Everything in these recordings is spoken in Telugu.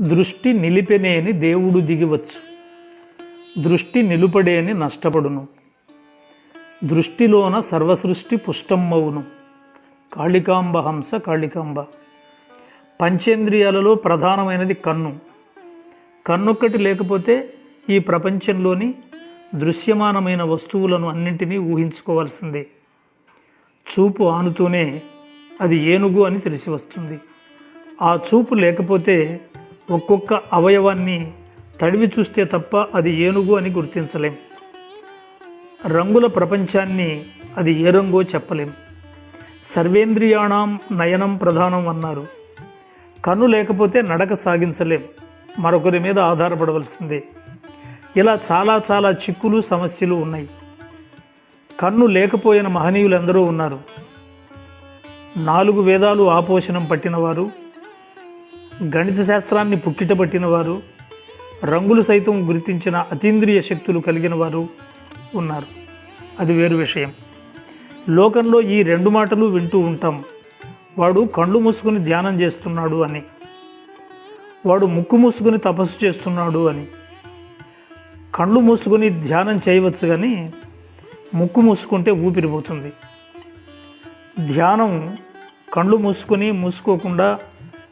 దృష్టి నిలిపెనేని దేవుడు దిగివచ్చు. దృష్టి నిలుపడేని నష్టపడును. దృష్టిలోన సర్వసృష్టి పుష్టమ్మవును. కాళికాంబ హంస కాళికాంబ. పంచేంద్రియాలలో ప్రధానమైనది కన్ను. కన్నొక్కటి లేకపోతే ఈ ప్రపంచంలోని దృశ్యమానమైన వస్తువులను అన్నింటినీ ఊహించుకోవాల్సిందే. చూపు ఆనుతూనే అది ఏనుగు అని తెలిసి వస్తుంది. ఆ చూపు లేకపోతే ఒక్కొక్క అవయవాన్ని తడివి చూస్తే తప్ప అది ఏనుగు అని గుర్తించలేం. రంగుల ప్రపంచాన్ని అది ఏ రంగో చెప్పలేం. సర్వేంద్రియాణం నయనం ప్రధానం అన్నారు. కన్ను లేకపోతే నడక సాగించలేం. మరొకరి మీద ఆధారపడవలసిందే. ఇలా చాలా చాలా చిక్కులు సమస్యలు ఉన్నాయి. కన్ను లేకపోయిన మహనీయులు ఉన్నారు. నాలుగు వేదాలు ఆపోషణం పట్టినవారు. గణిత శాస్త్రాన్ని పుక్కిట పట్టినవారు రంగులు సైతం గుర్తించిన అతీంద్రియ శక్తులు కలిగిన వారు ఉన్నారు. అది వేరు విషయం. లోకంలో ఈ రెండు మాటలు వింటూ ఉంటాం. వాడు కళ్ళు మూసుకుని ధ్యానం చేస్తున్నాడు అని. వాడు ముక్కు మూసుకుని తపస్సు చేస్తున్నాడు అని. కళ్ళు మూసుకుని ధ్యానం చేయవచ్చు కానీ ముక్కు మూసుకుంటే ఊపిరిపోతుంది. ధ్యానం కళ్ళు మూసుకొని మూసుకోకుండా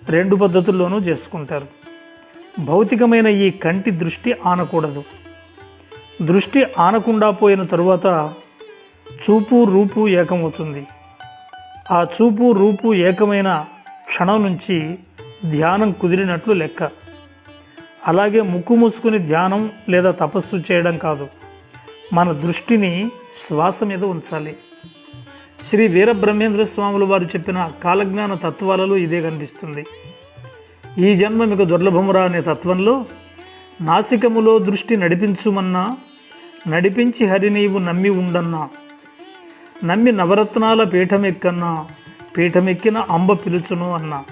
రెండు పద్ధతుల్లోనూ చేసుకుంటారు. భౌతికమైన ఈ కంటి దృష్టి ఆనకూడదు. దృష్టి ఆనకుండా పోయిన తరువాత చూపు రూపు ఏకమవుతుంది. ఆ చూపు రూపు ఏకమైన క్షణం నుంచి ధ్యానం కుదిరినట్లు లెక్క. అలాగే ముక్కు మూసుకుని ధ్యానం లేదా తపస్సు చేయడం కాదు. మన దృష్టిని శ్వాస మీద ఉంచాలి. శ్రీ వీరబ్రహ్మేంద్ర స్వాములు వారు చెప్పిన కాలజ్ఞాన తత్వాలలో ఇదే కనిపిస్తుంది. ఈ జన్మ మీకు దుర్లభమురా అనే తత్వంలో నాసికములో దృష్టి నడిపించుమన్నా నడిపించి హరి నీవు నమ్మి ఉండన్నా నమ్మి నవరత్నాల పీఠమెక్కన్నా పీఠమెక్కిన అంబ పిలుచును అన్నా.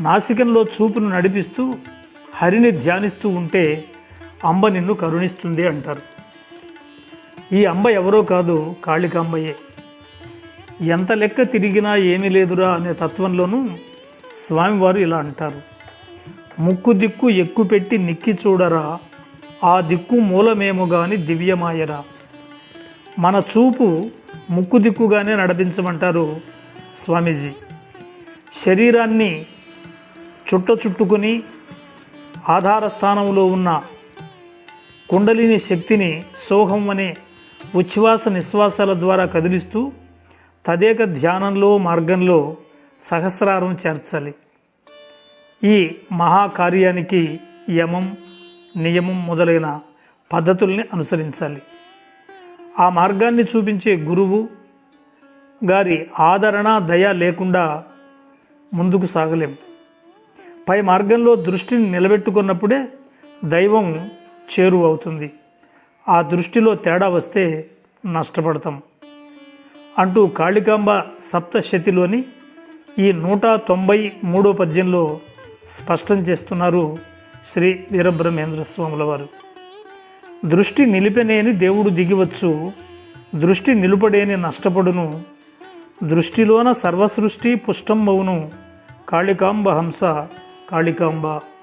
నాసికంలో చూపును నడిపిస్తూ హరిని ధ్యానిస్తూ ఉంటే అంబ నిన్ను కరుణిస్తుంది అంటారు. ఈ అంబ ఎవరో కాదు కాళికాంబయే. ఎంత లెక్క తిరిగినా ఏమీ లేదురా అనే తత్వంలోనూ స్వామివారు ఇలా అంటారు. ముక్కు దిక్కు ఎక్కు పెట్టి నిక్కి చూడరా ఆ దిక్కు మూలమేమో గాని దివ్యమాయరా. మన చూపు ముక్కు దిక్కుగానే నడిపించమంటారు స్వామీజీ. శరీరాన్ని చుట్ట చుట్టుకుని ఆధార స్థానంలో ఉన్న కుండలిని శక్తిని సోహం అనే ఉచ్ఛ్వాస నిశ్వాసాల ద్వారా కదిలిస్తూ తదేక ధ్యానంలో మార్గంలో సహస్రారం చేర్చాలి. ఈ మహాకార్యానికి యమం నియమం మొదలైన పద్ధతుల్ని అనుసరించాలి. ఆ మార్గాన్ని చూపించే గురువు గారి ఆదరణ దయ లేకుండా ముందుకు సాగలేం. పై మార్గంలో దృష్టిని నిలబెట్టుకున్నప్పుడే దైవం చేరువవుతుంది. ఆ దృష్టిలో తేడా వస్తే నష్టపడతాం. అంటూ కాళికాంబ సప్తశతిలోని ఈ నూట తొంభై మూడో పద్యంలో స్పష్టం చేస్తున్నారు శ్రీ వీరబ్రహ్మేంద్ర స్వాముల వారు. దృష్టి నిలిపెనేని దేవుడు దిగివచ్చు దృష్టి నిలుపడేని నష్టపడును దృష్టిలోన సర్వసృష్టి పుష్టంబవును కాళికాంబ హంస కాళికాంబ